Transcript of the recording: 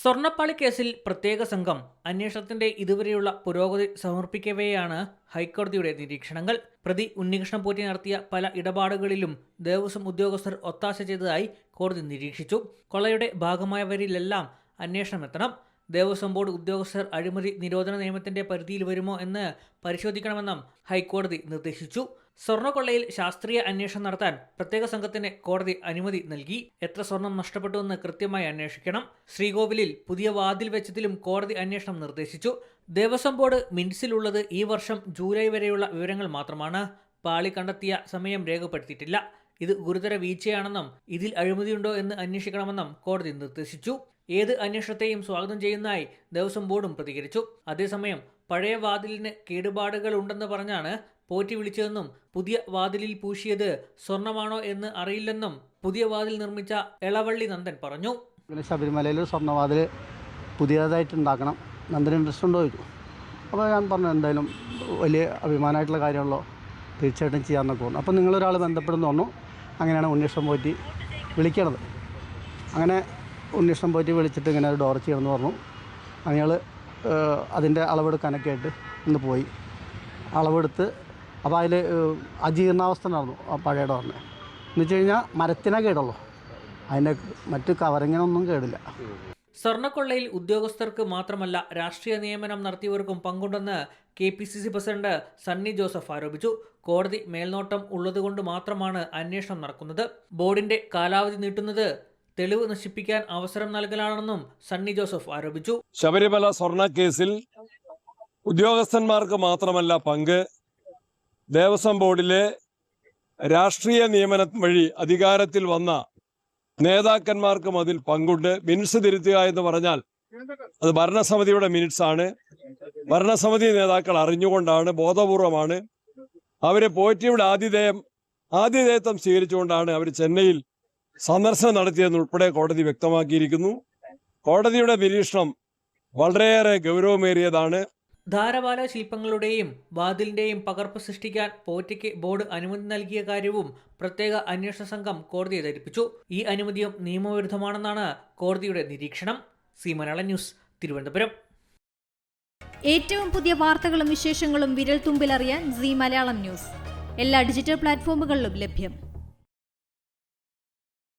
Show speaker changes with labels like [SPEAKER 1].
[SPEAKER 1] സ്വർണപ്പാളി കേസിൽ പ്രത്യേക സംഘം അന്വേഷണത്തിന്റെ ഇതുവരെയുള്ള പുരോഗതി സമർപ്പിക്കവെയാണ് ഹൈക്കോടതിയുടെ നിരീക്ഷണങ്ങൾ. പ്രതി ഉണ്ണികൃഷ്ണൻ പോറ്റി നടത്തിയ പല ഇടപാടുകളിലും ദേവസ്വം ഉദ്യോഗസ്ഥർ ഒത്താശ ചെയ്തതായി കോടതി നിരീക്ഷിച്ചു. കൊള്ളയുടെ ഭാഗമായവരിലെല്ലാം അന്വേഷണം എത്തണം. ദേവസ്വം ബോർഡ് ഉദ്യോഗസ്ഥർ അഴിമതി നിരോധന നിയമത്തിന്റെ പരിധിയിൽ വരുമോ എന്ന് പരിശോധിക്കണമെന്നും ഹൈക്കോടതി നിർദ്ദേശിച്ചു. സ്വർണക്കൊള്ളയിൽ ശാസ്ത്രീയ അന്വേഷണം നടത്താൻ പ്രത്യേക സംഘത്തിന് കോടതി അനുമതി നൽകി. എത്ര സ്വർണം നഷ്ടപ്പെട്ടുവെന്ന് കൃത്യമായി അന്വേഷിക്കണം. ശ്രീകോവിലിൽ പുതിയ വാതിൽ വെച്ചതിലും കോടതി അന്വേഷണം നിർദ്ദേശിച്ചു. ദേവസ്വം ബോർഡ് മിൻസിലുള്ളത് ഈ വർഷം ജൂലൈ വരെയുള്ള വിവരങ്ങൾ മാത്രമാണ്. പാളി കണ്ടെത്തിയ സമയം രേഖപ്പെടുത്തിയിട്ടില്ല. ഇത് ഗുരുതര വീഴ്ചയാണെന്നും ഇതിൽ അഴിമതിയുണ്ടോ എന്ന് അന്വേഷിക്കണമെന്നും കോടതി നിർദ്ദേശിച്ചു. ഏത് അന്വേഷണത്തെയും സ്വാഗതം ചെയ്യുന്നതായി ദേവസ്വം ബോർഡും പ്രതികരിച്ചു. അതേസമയം പഴയ വാതിലിന് കേടുപാടുകൾ ഉണ്ടെന്ന് പറഞ്ഞാണ് പോറ്റി വിളിച്ചതെന്നും പുതിയ വാതിലിൽ പൂശിയത് സ്വർണമാണോ എന്ന് അറിയില്ലെന്നും പുതിയ വാതിൽ നിർമ്മിച്ച എളവള്ളി നന്ദൻ പറഞ്ഞു.
[SPEAKER 2] പിന്നെ ശബരിമലയിൽ സ്വർണവാതിൽ പുതിയതായിട്ട് ഉണ്ടാക്കണം നന്ദൻ ഇൻട്രസ്റ്റ് ഉണ്ടോ ചോദിച്ചു. അപ്പോൾ ഞാൻ പറഞ്ഞു എന്തായാലും വലിയ അഭിമാനമായിട്ടുള്ള കാര്യമുള്ളോ തീർച്ചയായിട്ടും ചെയ്യാമെന്നൊക്കെ പറഞ്ഞു. അപ്പോൾ നിങ്ങളൊരാൾ ബന്ധപ്പെടുന്നു പറഞ്ഞു. അങ്ങനെയാണ് ഉണ്ണികൃഷ്ണൻ പോറ്റി വിളിക്കണത്. അങ്ങനെ ഉണ്ണികൃഷ്ണൻ പോറ്റി വിളിച്ചിട്ട് ഇങ്ങനെ ഒരു ഡോർ ചെയ്യണമെന്ന് പറഞ്ഞു. ഞങ്ങൾ അതിന്റെ അളവെടുക്കാനൊക്കെ ആയിട്ട് ഇന്ന് പോയി. അളവെടുത്ത് അപ്പോൾ അതിൽ അജീർണാവസ്ഥ നടന്നു ആ പഴയ ഡോറിന്. എന്ന് വെച്ച് കഴിഞ്ഞാൽ മരത്തിനെ കേടുള്ളൂ. അതിന്റെ മറ്റ് കവറിങ്ങിനൊന്നും കേടില്ല.
[SPEAKER 1] സ്വർണക്കൊള്ളയിൽ ഉദ്യോഗസ്ഥർക്ക് മാത്രമല്ല രാഷ്ട്രീയ നിയമനം നടത്തിയവർക്കും പങ്കുണ്ടെന്ന് K P C C president Sunny Joseph ആരോപിച്ചു. കോടതി മേൽനോട്ടം ഉള്ളതുകൊണ്ട് മാത്രമാണ് അന്വേഷണം നടക്കുന്നത്. ബോർഡിന്റെ കാലാവധി നീട്ടുന്നത് തെളിവ് നശിപ്പിക്കാൻ അവസരം നൽകലാണെന്നും സണ്ണി ജോസഫ് ആരോപിച്ചു.
[SPEAKER 3] ശബരിമല സ്വർണ കേസിൽ ഉദ്യോഗസ്ഥന്മാർക്ക് മാത്രമല്ല പങ്ക്. ദേവസ്വം ബോർഡിലെ രാഷ്ട്രീയ നിയമനം വഴി അധികാരത്തിൽ വന്ന നേതാക്കന്മാർക്കും അതിൽ പങ്കുണ്ട്. മിനിറ്റ്സ് തിരുത്തുക എന്ന് പറഞ്ഞാൽ അത് ഭരണസമിതിയുടെ മിനിറ്റ്സ് ആണ്. ഭരണസമിതി നേതാക്കൾ അറിഞ്ഞുകൊണ്ടാണ് ബോധപൂർവമാണ്. അവരെ പോറ്റിയുടെ ആതിഥേയം ആതിഥേയത്വം സ്വീകരിച്ചുകൊണ്ടാണ് അവർ ചെന്നൈയിൽ സന്ദർശനം നടത്തിയതെന്നുൾപ്പെടെ കോടതി വ്യക്തമാക്കിയിരിക്കുന്നു. കോടതിയുടെ നിരീക്ഷണം വളരെയേറെ ഗൗരവമേറിയതാണ്.
[SPEAKER 1] ധാരവാല ശില്പങ്ങളുടെയും വാതിലിന്റെയും പകർപ്പ് സൃഷ്ടിക്കാൻ പോറ്റയ്ക്ക് ബോർഡ് അനുമതി നൽകിയ കാര്യവും പ്രത്യേക അന്വേഷണ സംഘം കോടതിയെ ധരിപ്പിച്ചു. ഈ അനുമതിയും നിയമവിരുദ്ധമാണെന്നാണ് കോടതിയുടെ നിരീക്ഷണം. സി മലയാള ന്യൂസ് തിരുവനന്തപുരം.
[SPEAKER 4] ഏറ്റവും പുതിയ വാർത്തകളും വിശേഷങ്ങളും വിരൽ തുമ്പിലറിയാൻ സി മലയാളം ന്യൂസ്. എല്ലാ ഡിജിറ്റൽ പ്ലാറ്റ്ഫോമുകളിലും ലഭ്യം.